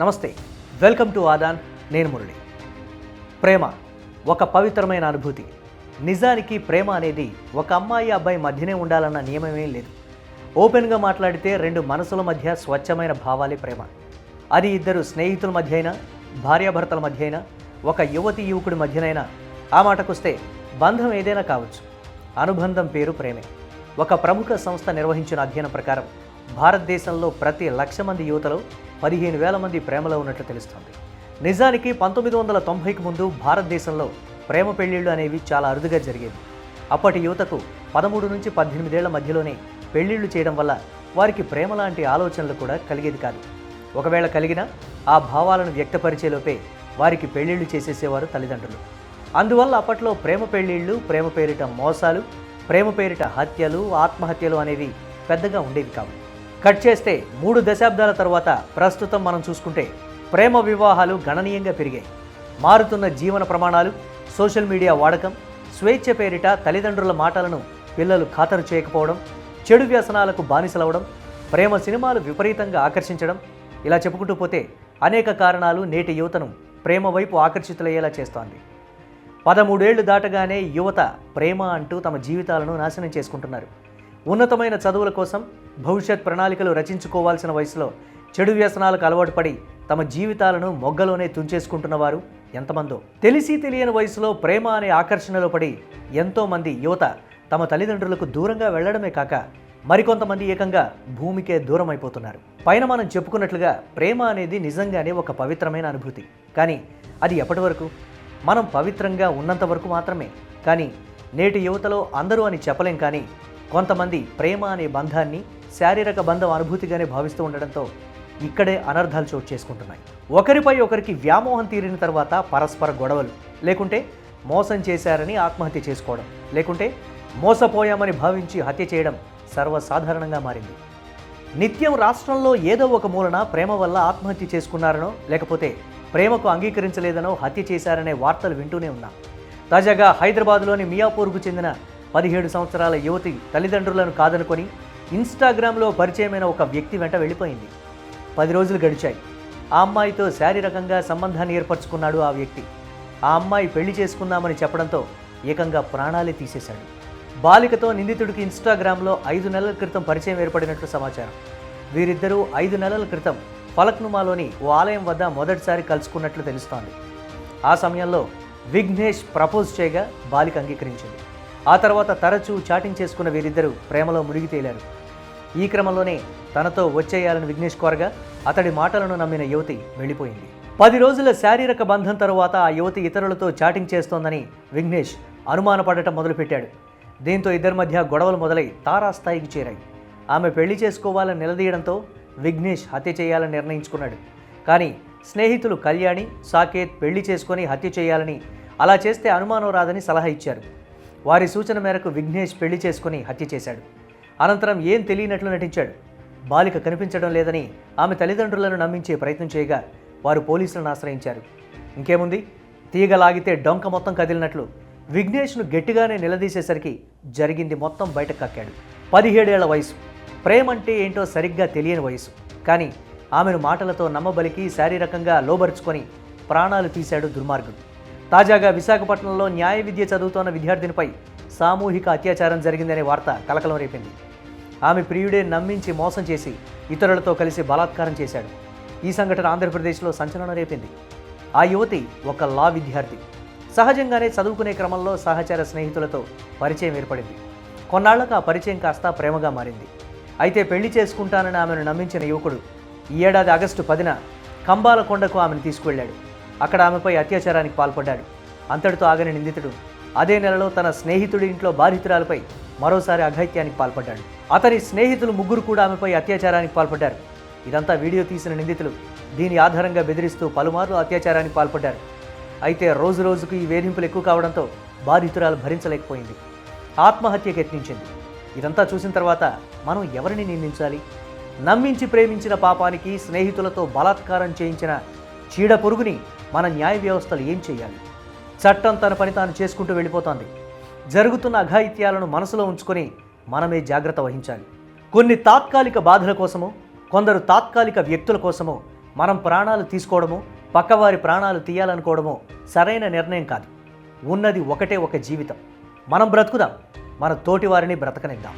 నమస్తే welcome to Aadan నేను మురళి. ప్రేమ ఒక పవిత్రమైన అనుభూతి. నిజానికి ప్రేమ అనేది ఒక అమ్మాయి అబ్బాయి మధ్యనే ఉండాలన్న నియమమేం లేదు. ఓపెన్గా మాట్లాడితే రెండు మనసుల మధ్య స్వచ్ఛమైన భావాలే ప్రేమ. అది ఇద్దరు స్నేహితుల మధ్య అయినా భార్యాభర్తల మధ్య అయినా ఒక యువతి యువకుడి మధ్యనైనా. ఆ మాటకొస్తే బంధం ఏదైనా కావచ్చు. అనుబంధం పేరు ప్రేమే. ఒక ప్రముఖ సంస్థ నిర్వహించిన అధ్యయనం ప్రకారం భారతదేశంలో ప్రతి లక్ష మంది యువతలో పదిహేను వేల మంది ప్రేమలో ఉన్నట్లు తెలుస్తోంది. నిజానికి పంతొమ్మిది వందల తొంభైకి ముందు భారతదేశంలో ప్రేమ పెళ్ళిళ్ళు అనేవి చాలా అరుదుగా జరిగేవి. అప్పటి యువతకు పదమూడు నుంచి పద్దెనిమిదేళ్ళ మధ్యలోనే పెళ్ళిళ్ళు చేయడం వల్ల వారికి ప్రేమ లాంటి ఆలోచనలు కూడా కలిగేది కాదు. ఒకవేళ కలిగినా ఆ భావాలను వ్యక్తపరిచేలోపే వారికి పెళ్ళిళ్ళు చేసేసేవారు తల్లిదండ్రులు. అందువల్ల అప్పట్లో ప్రేమ పెళ్ళిళ్ళు ప్రేమ పేరిట మోసాలు ప్రేమ పేరిట హత్యలు ఆత్మహత్యలు అనేవి పెద్దగా ఉండేవి కావు. కట్ చేస్తే మూడు దశాబ్దాల తర్వాత ప్రస్తుతం మనం చూసుకుంటే ప్రేమ వివాహాలు గణనీయంగా పెరిగాయి. మారుతున్న జీవన ప్రమాణాలు సోషల్ మీడియా వాడకం స్వేచ్ఛ పేరిట తల్లిదండ్రుల మాటలను పిల్లలు ఖాతరు చేయకపోవడం చెడు వ్యసనాలకు బానిసలవడం ప్రేమ సినిమాలు విపరీతంగా ఆకర్షించడం ఇలా చెప్పుకుంటూ పోతే అనేక కారణాలు నేటి యువతను ప్రేమ వైపు ఆకర్షితులయ్యేలా చేస్తోంది. పదమూడేళ్ళు దాటగానే యువత ప్రేమ అంటూ తమ జీవితాలను నాశనం చేసుకుంటున్నారు. ఉన్నతమైన చదువుల కోసం భవిష్యత్ ప్రణాళికలు రచించుకోవాల్సిన వయసులో చెడు వ్యసనాలకు అలవాటు పడి తమ జీవితాలను మొగ్గలోనే తుంచేసుకుంటున్న వారు ఎంతమందో. తెలిసి తెలియని వయసులో ప్రేమ అనే ఆకర్షణలో పడి ఎంతోమంది యువత తమ తల్లిదండ్రులకు దూరంగా వెళ్ళడమే కాక మరికొంతమంది ఏకంగా భూమికే దూరం అయిపోతున్నారు పైన మనం చెప్పుకున్నట్లుగా ప్రేమ అనేది నిజంగానే ఒక పవిత్రమైన అనుభూతి. కానీ అది ఎప్పటి వరకు? మనం పవిత్రంగా ఉన్నంత వరకు మాత్రమే. కానీ నేటి యువతలో అందరూ అని చెప్పలేం కానీ కొంతమంది ప్రేమ అనే బంధాన్ని శారీరక బంధం అనుభూతిగానే భావిస్తూ ఉండడంతో ఇక్కడే అనర్థాలు చోటు చేసుకుంటున్నాయి. ఒకరిపై ఒకరికి వ్యామోహం తీరిన తర్వాత పరస్పర గొడవలు లేకుంటే మోసం చేశారని ఆత్మహత్య చేసుకోవడం లేకుంటే మోసపోయామని భావించి హత్య చేయడం సర్వసాధారణంగా మారింది. నిత్యం రాష్ట్రంలో ఏదో ఒక మూలన ప్రేమ వల్ల ఆత్మహత్య చేసుకున్నారనో లేకపోతే ప్రేమకు అంగీకరించలేదనో హత్య చేశారనే వార్తలు వింటూనే ఉన్నాం. తాజాగా హైదరాబాద్లోని మియాపూర్కు చెందిన పదిహేడు సంవత్సరాల యువతి తల్లిదండ్రులను కాదనుకొని ఇన్స్టాగ్రామ్లో పరిచయమైన ఒక వ్యక్తి వెంట వెళ్ళిపోయింది. పది రోజులు గడిచాయి. ఆ అమ్మాయితో శారీరకంగా సంబంధాన్ని ఏర్పరచుకున్నాడు ఆ వ్యక్తి. ఆ అమ్మాయి పెళ్ళి చేసుకుందామని చెప్పడంతో ఏకంగా ప్రాణాలే తీసేశాడు. బాలికతో నిందితుడికి ఇన్స్టాగ్రామ్లో ఐదు నెలల క్రితం పరిచయం ఏర్పడినట్లు సమాచారం. వీరిద్దరూ ఐదు నెలల క్రితం ఫలక్నుమాలోని ఓ ఆలయం వద్ద మొదటిసారి కలుసుకున్నట్లు తెలుస్తోంది. ఆ సమయంలో విఘ్నేష్ ప్రపోజ్ చేయగా బాలిక అంగీకరించింది. ఆ తర్వాత తరచూ చాటింగ్ చేసుకున్న వీరిద్దరూ ప్రేమలో మునిగి తేలారు. ఈ క్రమంలోనే తనతో వచ్చేయాలని విఘ్నేష్ కోరగా అతడి మాటలను నమ్మిన యువతి వెళ్ళిపోయింది. పది రోజుల శారీరక బంధం తరువాత ఆ యువతి ఇతరులతో చాటింగ్ చేస్తోందని విఘ్నేష్ అనుమానపడటం మొదలుపెట్టాడు. దీంతో ఇద్దరి మధ్య గొడవలు మొదలై తారాస్థాయికి చేరాయి. ఆమె పెళ్ళి చేసుకోవాలని నిలదీయడంతో విఘ్నేష్ హత్య చేయాలని నిర్ణయించుకున్నాడు. కానీ స్నేహితులు కళ్యాణి సాకేత్ పెళ్ళి చేసుకొని హత్య చేయాలని అలా చేస్తే అనుమానం రాదని సలహా ఇచ్చారు. వారి సూచన మేరకు విఘ్నేష్ పెళ్ళి చేసుకుని హత్య చేశాడు. అనంతరం ఏం తెలియనట్లు నటించాడు. బాలిక కనిపించడం లేదని ఆమె తల్లిదండ్రులను నమ్మించే ప్రయత్నం చేయగా వారు పోలీసులను ఆశ్రయించారు. ఇంకేముంది? తీగ లాగితే డొంక మొత్తం కదిలినట్లు విఘ్నేష్ను గట్టిగానే నిలదీసేసరికి జరిగింది మొత్తం బయట కక్కాడు పదిహేడేళ్ళ వయసు. ప్రేమంటే ఏంటో సరిగ్గా తెలియని వయసు. కానీ ఆమెను మాటలతో నమ్మబలికి శారీరకంగా లోబరుచుకొని ప్రాణాలు తీశాడు దుర్మార్గుడు. తాజాగా విశాఖపట్నంలో న్యాయ విద్య చదువుతోన్న విద్యార్థినిపై సామూహిక అత్యాచారం జరిగిందనే వార్త కలకలం రేపింది. ఆమె ప్రియుడే నమ్మించి మోసం చేసి ఇతరులతో కలిసి బలాత్కారం చేశాడు. ఈ సంఘటన ఆంధ్రప్రదేశ్లో సంచలనం రేపింది. ఆ యువతి ఒక లా విద్యార్థి. సహజంగానే చదువుకునే క్రమంలో సహచర స్నేహితులతో పరిచయం ఏర్పడింది. కొన్నాళ్ళకు ఆ పరిచయం కాస్త ప్రేమగా మారింది. అయితే పెళ్ళి చేసుకుంటానని ఆమెను నమ్మించిన యువకుడు ఈ ఏడాది ఆగస్టు పదిన కంబాలకొండకు ఆమెను తీసుకువెళ్ళాడు. అక్కడ ఆమెపై అత్యాచారానికి పాల్పడ్డాడు. అంతటితో ఆగని నిందితుడు అదే నెలలో తన స్నేహితుడి ఇంట్లో బాధితురాలపై మరోసారి అఘాయిత్యానికి పాల్పడ్డాడు. అతని స్నేహితులు ముగ్గురు కూడా ఆమెపై అత్యాచారానికి పాల్పడ్డారు. ఇదంతా వీడియో తీసిన నిందితులు దీని ఆధారంగా బెదిరిస్తూ పలుమార్లు అత్యాచారానికి పాల్పడ్డారు. అయితే రోజు రోజుకు ఈ వేధింపులు ఎక్కువ కావడంతో బాధితురాలు భరించలేకపోయింది. ఆత్మహత్యకు యత్నించింది. ఇదంతా చూసిన తర్వాత మనం ఎవరిని నిందించాలి? నమ్మించి ప్రేమించిన పాపానికి స్నేహితులతో బలాత్కారం చేయించిన చీడ పురుగుని మన న్యాయ వ్యవస్థలు ఏం చేయాలి? చట్టం తన పని తాను చేసుకుంటూ వెళ్ళిపోతోంది. జరుగుతున్న అఘాయిత్యాలను మనసులో ఉంచుకొని మనమే జాగ్రత్త వహించాలి. కొన్ని తాత్కాలిక బాధల కోసమో కొందరు తాత్కాలిక వ్యక్తుల కోసమో మనం ప్రాణాలు తీసుకోవడము పక్కవారి ప్రాణాలు తీయాలనుకోవడము సరైన నిర్ణయం కాదు. ఉన్నది ఒకటే ఒక జీవితం. మనం బ్రతుకుదాం. మన తోటి వారిని బ్రతకనిద్దాం.